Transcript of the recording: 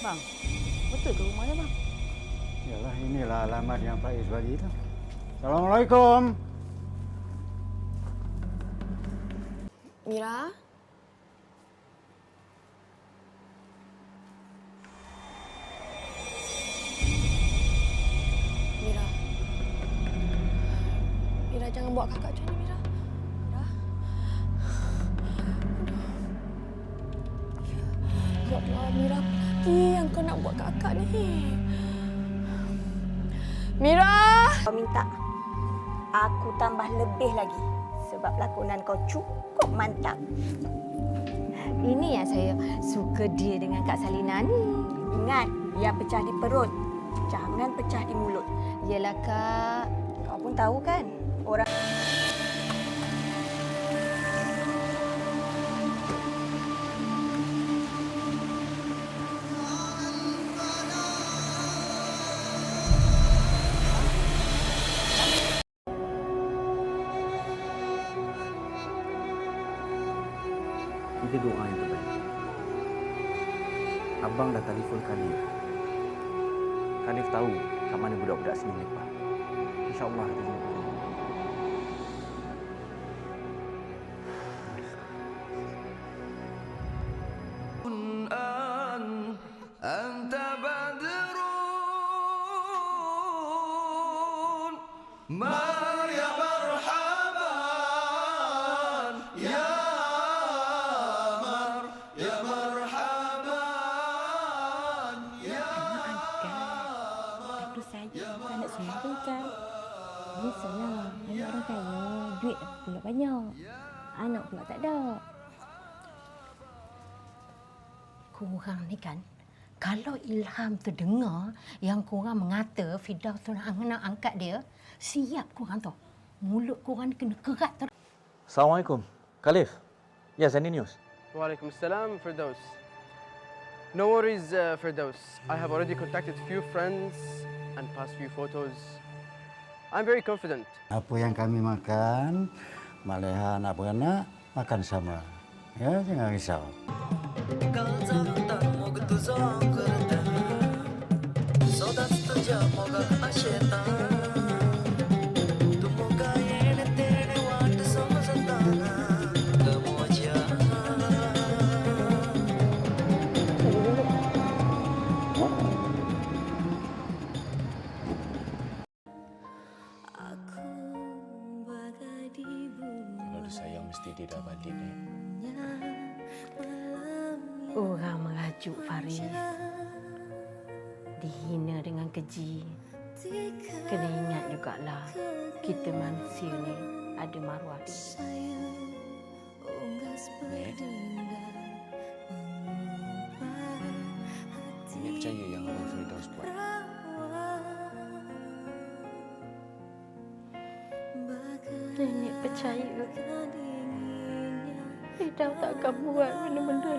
Bang, betul ke rumahnya bang? Yalah inilah alamat yang Faiz bagi tu. Assalamualaikum. Mira? Mira. Mira jangan buat kakak macam ni, Mira. Mira. Ya Allah, Mira. Lagi yang kau nak buat kakak ni? Mira! Kau minta aku tambah lebih lagi sebab lakonan kau cukup mantap. Ini yang saya suka dia dengan Kak Salina ni. Ingat, biar pecah di perut. Jangan pecah di mulut. Yelah Kak. Kau pun tahu kan, orang Kita doa yang terbaik. Abang dah telefon Khalif. Khalif tahu kat mana budak-budak sini lepas. InsyaAllah kita jumpa. أنت بدر مر Biasalah, anak orang kaya, duit pula banyak. Anak pula tak ada. Korang ni kan, kalau Ilham terdengar yang korang mengata Fidaus tu nak nak angkat dia, siap korang tu. Mulut korang kena kerat terus. Assalamualaikum. Khalif. Yes, any news? Walaikum salam, Firdaus. No worries, uh, Firdaus. I have already contacted few friends and passed few photos. I'm very confident. Apa yang kami makan, Maleha anak beranak makan sama. Ya, jangan risau. Kalau dia sayang mesti dia dah balik ni. Orang merajuk Faris. Dihina dengan keji. Kena ingat jugalah, kita manusia ni ada maruah dia. Nek Nenek percaya. Fidaus tak akan buat benda-benda